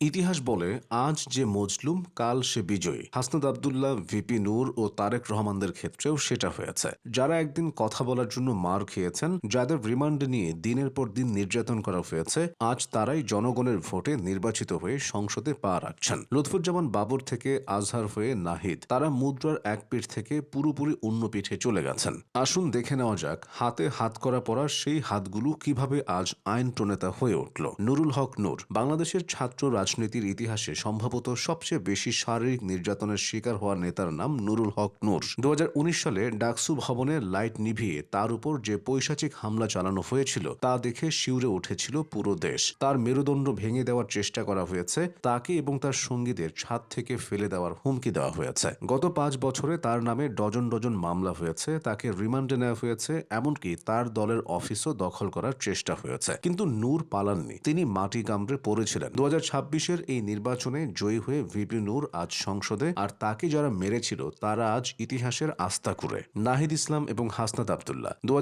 ইতিহাস বলে, আজ যে মজলুম, কাল সে বিজয়ী। হাসনাদ আবদুল্লাহ, ভিপি নূর ও তারেক রহমানদের ক্ষেত্রেও সেটা হয়েছে। যারা একদিন কথা বলার জন্য মার খেয়েছেন, যাদের রিমান্ডে নিয়ে দিনের পর দিন নির্যাতন করা হয়েছে, আজ তারাই জনগণের ভোটে নির্বাচিত হয়ে সংসদে পা রাখছেন। লুৎফুজ্জামান বাবর থেকে আজহার হয়ে নাহিদ, তারা মুদ্রার এক পিঠ থেকে পুরোপুরি অন্য পিঠে চলে গেছেন। আসুন দেখে নেওয়া যাক, হাতে হাত করা পড়া সেই হাতগুলো কীভাবে আজ আইন প্রণেতা হয়ে উঠল। নুরুল হক নূর, বাংলাদেশের ছাত্র রাজনীতির ইতিহাসে সম্ভবত সবচেয়ে বেশি শারীরিক নির্যাতনের শিকার হওয়া নেতার নাম নুরুল হক নূর। দু সালে ডাকসু ভবনে লাইট নিভিয়ে তার উপর যে পৈশাচিক হামলা চালানো হয়েছিল, তা দেখে শিউরে উঠেছিল পুরো দেশ। তার মেরুদণ্ড ভেঙে দেওয়ার চেষ্টা করা হয়েছে, তাকে এবং তার সঙ্গীদের ছাদ থেকে ফেলে দেওয়ার হুমকি দেওয়া হয়েছে। গত পাঁচ বছরে তার নামে ডজন ডজন মামলা হয়েছে, তাকে রিমান্ডে নেওয়া হয়েছে, এমনকি তার দলের অফিসও দখল করার চেষ্টা হয়েছে। কিন্তু নূর পালাননি, তিনি মাটি কামড়ে পড়েছিলেন। দু হাজার ছাব্বিশ ছাব্বিশের এই নির্বাচনে জয়ী হয়ে ভিপি নূর আজ সংসদে, আর তাকে যারা মেরেছিল তারা আজ ইতিহাসের আস্থা করে নাহিদ ইসলাম এবং হাসনাত আবদুল্লাহ। দু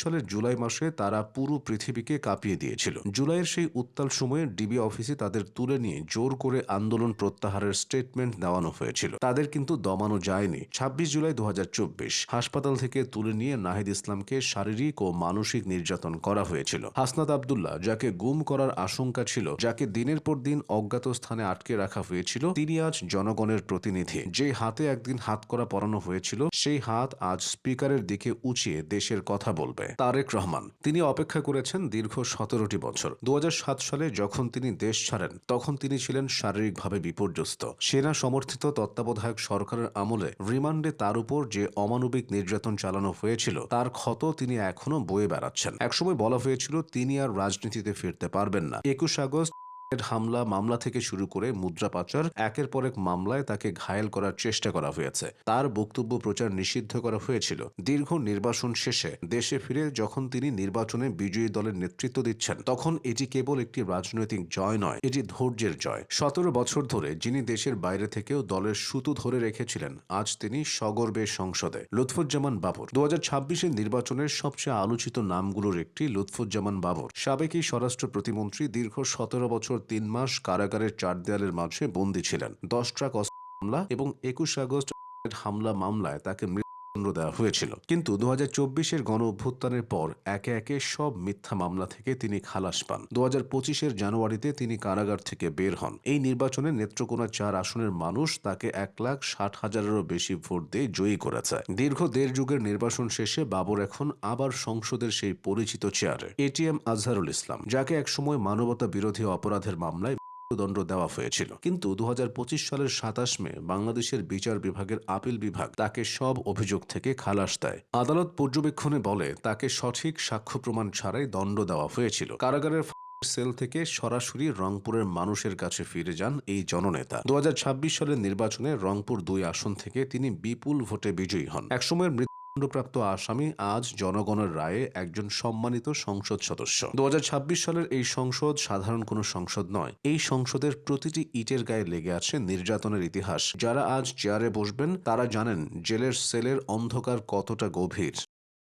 সালের জুলাই মাসে তারা পুরো পৃথিবীকে কাঁপিয়ে দিয়েছিল। জুলাইয়ের সেই উত্তাল সময়ে ডিবি অফিসে তাদের তুলে নিয়ে জোর করে আন্দোলন প্রত্যাহারের স্টেটমেন্ট দেওয়ানো হয়েছিল। তাদের কিন্তু দমানো যায়নি। ছাব্বিশ জুলাই দু হাজার চব্বিশ, হাসপাতাল থেকে তুলে নিয়ে নাহিদ ইসলামকে শারীরিক ও মানসিক নির্যাতন করা হয়েছিল। হাসনাত আবদুল্লাহ, যাকে গুম করার আশঙ্কা ছিল, যাকে দিনের পর দিন অজ্ঞাত স্থানে আটকে রাখা হয়েছিল। তিনি আজ জনগণের প্রতিনিধি। যে হাতে একদিন হাত করা পরানো হয়েছিল, সেই হাত আজ স্পিকারের দিকে উঁচিয়ে দেশের কথা বলবে। তারেক রহমান, তিনি অপেক্ষা করেছেন দীর্ঘ সতেরোটি বছর। দু হাজার সাত সালে যখন তিনি দেশ ছাড়েন, তখন তিনি ছিলেন শারীরিকভাবে বিপর্যস্ত। সেনা সমর্থিত তত্ত্বাবধায়ক সরকারের আমলে রিমান্ডে তার উপর যে অমানবিক নির্যাতন চালানো হয়েছিল, তার ক্ষত তিনি এখনও বয়ে বেড়াচ্ছেন। একসময় বলা হয়েছিল, তিনি আর রাজনীতিতে ফিরতে পারবেন না। একুশ আগস্ট হামলা মামলা থেকে শুরু করে মুদ্রা পাচার, একের পর এক মামলায় তাকে ঘায়েল করার চেষ্টা করা হয়েছে। তার বক্তব্য প্রচার নিষিদ্ধ করা হয়েছিল। দীর্ঘ নির্বাসন শেষে দেশে ফিরে যখন তিনি নির্বাচনে বিজয়ী দলের নেতৃত্ব দিচ্ছেন, তখন এটি কেবল একটি রাজনৈতিক জয় নয়, এটি ধৈর্যের জয়। সতেরো বছর ধরে যিনি দেশের বাইরে থেকেও দলের সুতো ধরে রেখেছিলেন, আজ তিনি সগর্বে সংসদে। লুৎফুজ্জামান বাবর। দু হাজার নির্বাচনের সবচেয়ে আলোচিত নামগুলোর একটি লুৎফুজ্জামান বাবর। সাবেকই স্বরাষ্ট্র প্রতিমন্ত্রী দীর্ঘ সতেরো বছর তিন মাস কারাগারের চার দেয়ালের মাঝে বন্দী ছিলেন। দশ ট্রাক হামলা এবং একুশ আগস্ট হামলা মামলায় তাকে দেওয়া হয়েছিল। কিন্তু দু হাজার চব্বিশের গণ অভ্যুত্থানের পর একে একে সব মিথ্যা মামলা থেকে তিনি খালাস পান। দু হাজার পঁচিশের জানুয়ারিতে তিনি কারাগার থেকে বের হন। এই নির্বাচনে নেত্রকোনা চার আসনের মানুষ তাকে এক লাখ ষাট হাজারেরও বেশি ভোট দিয়ে জয়ী করেছে। দীর্ঘ দেড় যুগের নির্বাচন শেষে বাবর এখন আবার সংসদের সেই পরিচিত চেয়ারে এটিএম আজহারুল ইসলাম, যাকে একসময় মানবতা বিরোধী অপরাধের মামলায় মৃত্যুদণ্ড দেওয়া হয়েছিল। কিন্তু দু সালের সাতাশ মে বাংলাদেশের বিচার বিভাগের আপিল বিভাগ তাকে সব অভিযোগ থেকে খালাস দেয়। আদালত পর্যবেক্ষণে বলে, তাকে সঠিক সাক্ষ্য প্রমাণ ছাড়াই দণ্ড দেওয়া হয়েছিল। কারাগারের সেল থেকে সরাসরি রংপুরের মানুষের কাছে ফিরে যান এই জননেতা। দু হাজার ছাব্বিশ সালের নির্বাচনে রংপুর দুই আসন থেকে তিনি বিপুল ভোটে বিজয়ী হন। একসময়ের দণ্ডপ্রাপ্ত আসামি আজ জনগণের রায়ে একজন সম্মানিত সংসদ সদস্য। দু হাজার ছাব্বিশ সালের এই সংসদ সাধারণ কোনো সংসদ নয়। এই সংসদের প্রতিটি ইটের গায়ে লেগে আছে নির্যাতনের ইতিহাস। যারা আজ চেয়ারে বসবেন, তারা জানেন জেলের সেলের অন্ধকার কতটা গভীর।